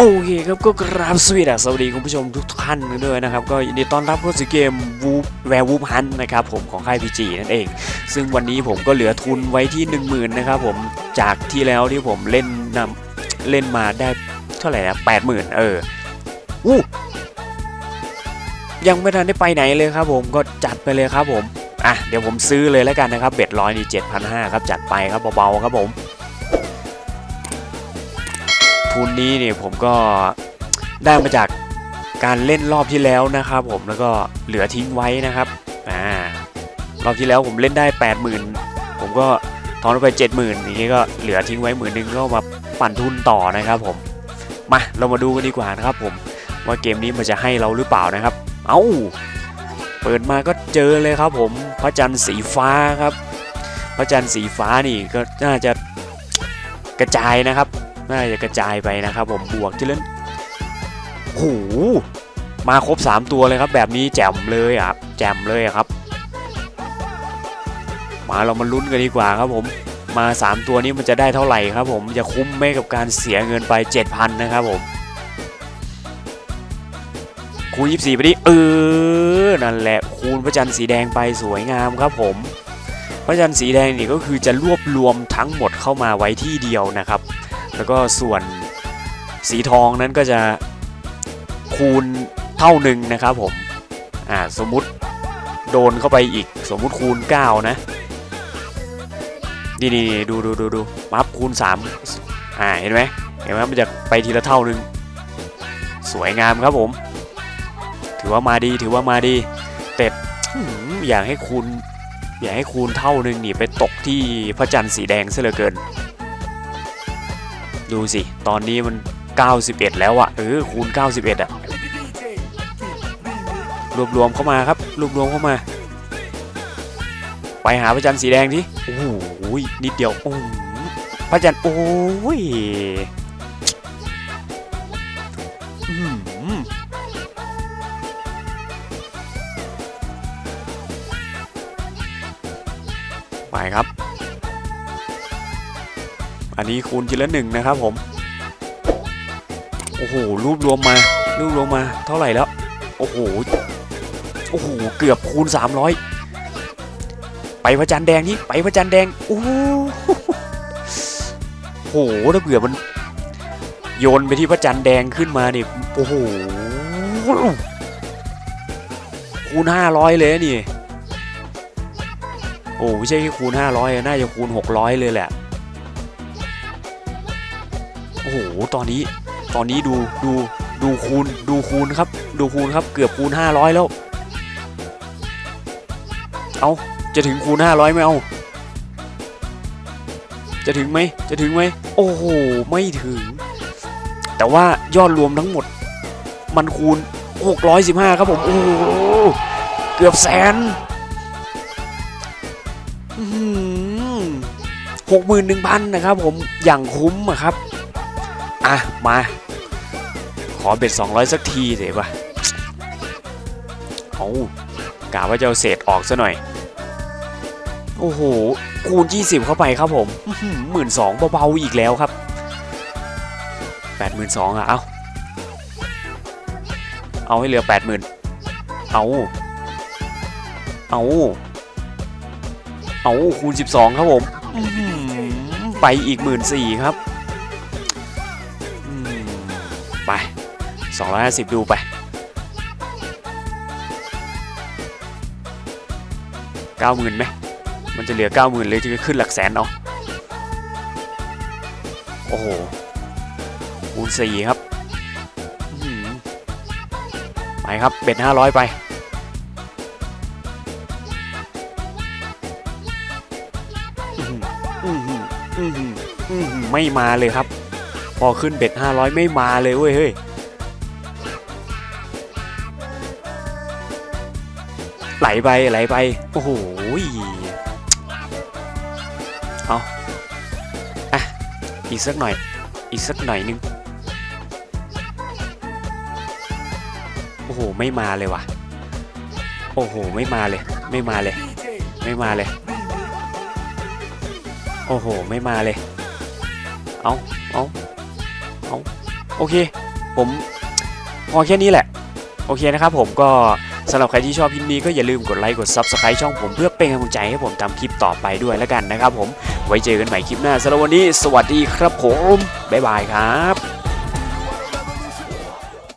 โอเคครับก็กราบสวัสดีสวัสดีคุณผู้ชมทุกท่านด้วยนะครับ ก็ยินดีต้อนรับเข้าสู่เกมวูแวร์วูฟฮันนะครับผมของค่ายพีจีนั่นเอง ซึ่งวันนี้ผมก็เหลือทุนไว้ที่ 1 0,000นะครับผมจากที่แล้วที่ผมเล่นนำเล่นมาได้เท่าไหร่นะแปดหมื่นเอออู้ยังไม่ทันได้ไปไหนเลยครับผมก็จัดไปเลยครับผมอะเดี๋ยวผมซื้อเลยแล้วกันนะครับเบ็ดร้อยนี่เจ็ดพันห้าครับจัดไปครับเบาๆครับผม ทุนนี้เนี่ยผมก็ได้มาจากการเล่นรอบที่แล้วนะครับ ผมแล้วก็เหลือทิ้งไว้นะครับอ่ารอบที่แล้วผมเล่นได้ 80,000 ผมก็ทอนไป70,000อย่างนี้ก็เหลือทิ้งไว้หมื่นนึงก็มาปั่นทุนต่อนะครับผมมาเรามาดูกันดีกว่านะครับ ผมว่าเกมนี้มันจะให้เราหรือเปล่านะครับ เอ้าเปิดมาก็เจอเลยครับ ผมพระจันทร์สีฟ้าครับ พระจันทร์สีฟ้านี่ก็น่าจะกระจายนะครับ น่าจะกระจายไปนะครับผมบวกที่เล่นโหมาครบ 3 ตัวเลยครับ แบบนี้แจ่มเลยอะแจ่มเลยครับ มาเรามาลุ้นกันดีกว่าครับผมมา 3 ตัวนี้มันจะได้เท่าไหร่ครับ ผมจะคุ้มไหมกับการเสียเงินไป 7,000 นะครับผมคูณ24ไปดิเออนั่นแหละคูณพระจันทร์สีแดงไปสวยงามครับผม พระจันทร์สีแดงนี่ก็คือจะรวบรวมทั้งหมดเข้ามาไว้ที่เดียวนะครับ แล้วก็ส่วนสีทองนั้นก็จะคูณเท่าหนึ่งนะครับผมอ่าสมมุติโดนเข้าไปอีกสมมุติคูณ 9 นะนี่นี่นี่ดูดูดูดูมับคูณ 3 อ่าเห็นไหมเห็นไหมมันจะไปทีละเท่าหนึ่งสวยงามครับผม ถือว่ามาดีถือว่ามาดีแต่อยากให้คูณอยากให้คูณเท่าหนึ่งนี่ไปตกที่พระจันทร์สีแดงซะเหลือเกิน ดูสิ ตอนนี้มัน 91 แล้วอะเออคูณ 91อะรวบรวมเข้ามาครับ รวบรวมเข้ามา ไปหาพระจันทร์สีแดงทีโอ้โหนิดเดียวโอ้พระจันทร์โอ้ยไปครับ อันนี้คูณทีละหนึ่งนะครับผม โอ้โหรูปรวมมารูปรวมมาเท่าไหร่แล้ว โอ้โห โอ้โห เกือบคูณ 300 ไปพระจันทร์แดงนี่ไปพระจันทร์แดงโอ้โหโอ้โหถ้าเผื่อมัน โยนไปที่พระจันทร์แดงขึ้นมาเนี่ยโอ้โห คูณ 500 เลยนี่ โอ้ไม่ใช่แค่คูณ 500อะน่าจะคูณ 600 เลยแหละ โอ้โหตอนนี้ตอนนี้ดูดูดูคูณดูคูณครับ ดูคูณครับเกือบคูณ 500 แล้ว เอาจะถึงคูณ 500ไหมเอาจะถึงไหมจะถึงไหมโอ้โหไม่ถึง แต่ว่ายอดรวมทั้งหมด มันคูณ 615 ครับผมโอ้โหเกือบแสนหกหมื่นหนึ่งพันนะครับผมอย่างคุ้มอะครับ อะ มา ขอเบ็ด 200 สักทีเดี๋ยวป่ะเอากะว่าจะเอาเศษออกซะหน่อย โอ้โห คูณ 20 เข้าไปครับผมหมื่นสองเบาๆอีกแล้วครับ 82,000อะ เอาเอาให้เหลือ 80,000 เอาเอาเอาคูณ 12 ครับผม ไปอีก 14,000ครับ ไป 250 ดูไป90,000ไหมมันจะเหลือ90,000เลยจะขึ้นหลักแสนเอาโอ้โหคูณ4ครับไปครับเบ็ด500ไปอื้อหืออื้อหืออื้อหือไม่มาเลยครับ พอขึ้นเบ็ด500 ไม่มาเลยเว้ยเฮ้ยไหลไปไหลไป โอ้โหเอาอะ อีกสักหน่อย อีกสักหน่อยนึง โอ้โห ไม่มาเลยว่ะ โอ้โห ไม่มาเลย ไม่มาเลย ไม่มาเลย โอ้โห ไม่มาเลย เอาเอา เอาโอเค ผมพอแค่นี้แหละ โอเคนะครับผมก็สำหรับใครที่ชอบคลิปนี้ก็อย่าลืมกดไลค์กด Subscribe ช่องผมเพื่อเป็นกำลังใจให้ผมทำคลิปต่อไปด้วยแล้วกันนะครับผมไว้เจอกันใหม่คลิปหน้าสำหรับวันนี้ สวัสดีครับผมบ๊ายบายครับ